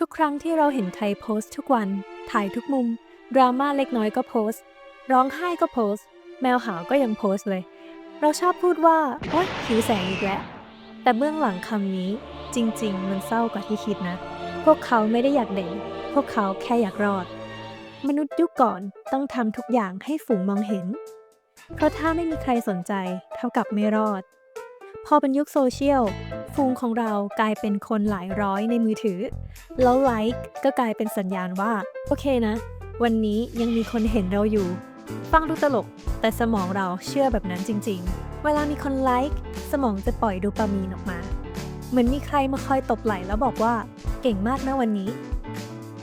ทุกครั้งที่เราเห็นใครโพสต์ทุกวัน ถ่ายทุกมุม ดราม่าเล็กน้อยก็โพสต์ ร้องไห้ก็โพสต์ แมวหาวก็ยังโพสต์เลย เราชอบพูดว่า โอ๊ยหิวแสงอีกแล้ว แต่เบื้องหลังคำนี้ จริง ๆ มันเศร้ากว่าที่คิดนะ พวกเขาไม่ได้อยากเด่น พวกเขาแค่อยากรอด มนุษย์ยุคก่อนต้องทำทุกอย่างให้ฝูงมองเห็น เพราะถ้าไม่มีใครสนใจ เท่ากับไม่รอด พอเป็นยุคโซเชียลฟูงของเรากลายเป็นคนหลายร้อยในมือถือ แล้วไลค์ก็กลายเป็นสัญญาณว่า โอเคนะ วันนี้ยังมีคนเห็นเราอยู่ ฟังดูตลก แต่สมองเราเชื่อแบบนั้นจริง ๆ เวลามีคนไลค์สมองจะปล่อยดูปามีนออกมา เหมือนมีใครมาคอยตบไหล่แล้วบอกว่า เก่งมากนะวันนี้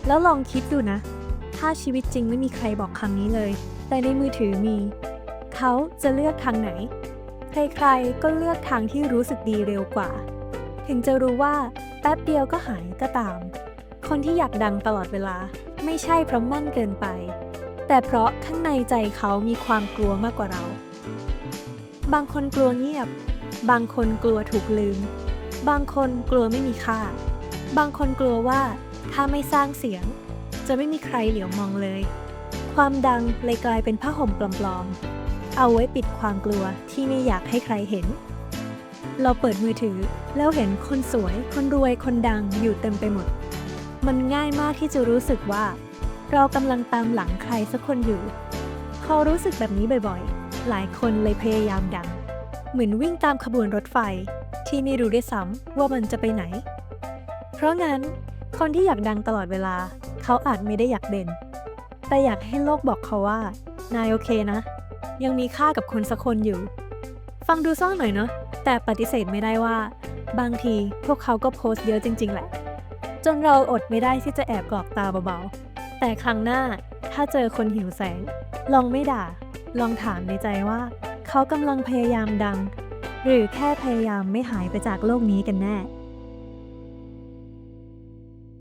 แล้วลองคิดดูนะ ถ้าชีวิตจริงไม่มีใครบอกคำนี้เลย แต่ในมือถือมี เขาจะเลือกทางไหน ใครๆ ก็เลือกทางที่รู้สึกดีเร็วกว่า ถึงจะรู้ว่าแป๊บเดียวก็หายก็ตาม คนที่อยากดังตลอดเวลาไม่ใช่เพราะมั่นเกินไป แต่เพราะข้างในใจเขามีความกลัวมากกว่าเรา บางคนกลัวเงียบ บางคนกลัวถูกลืม บางคนกลัวไม่มีค่า บางคนกลัวว่าถ้าไม่สร้างเสียง จะไม่มีใครเหลียวมองเลย ความดังเลยกลายเป็นผ้าห่มปลอมๆ เอาไว้ปิดความกลัวที่ไม่อยากให้ใครเห็น เราเปิดมือถือแล้วเห็นคนสวย คนรวย คนดังอยู่เต็มไปหมด มันง่ายมากที่จะรู้สึกว่า เรากำลังตามหลังใครสักคนอยู่พอรู้สึกแบบนี้บ่อยๆ หลายคนเลยพยายามดัง เหมือนวิ่งตามขบวนรถไฟที่ไม่รู้ด้วยซ้ำว่ามันจะไปไหน เพราะงั้น คนที่อยากดังตลอดเวลา เขาอาจไม่ได้อยากเด่น แต่อยากให้โลกบอกเขาว่า นายโอเคนะ ยังมีค่ากับคนสักคนอยู่ ฟังดูซ่อนหน่อยเนาะแต่ปฏิเสธไม่ได้ว่า บางทีพวกเขาก็โพสต์เยอะจริง ๆ แหละ จนเราอดไม่ได้ที่จะแอบกรอกตาเบาๆ แต่ครั้งหน้าถ้าเจอคนหิวแสง ลองไม่ด่า ลองถามในใจว่า เขากำลังพยายามดัง หรือแค่พยายามไม่หายไปจากโลกนี้กันแน่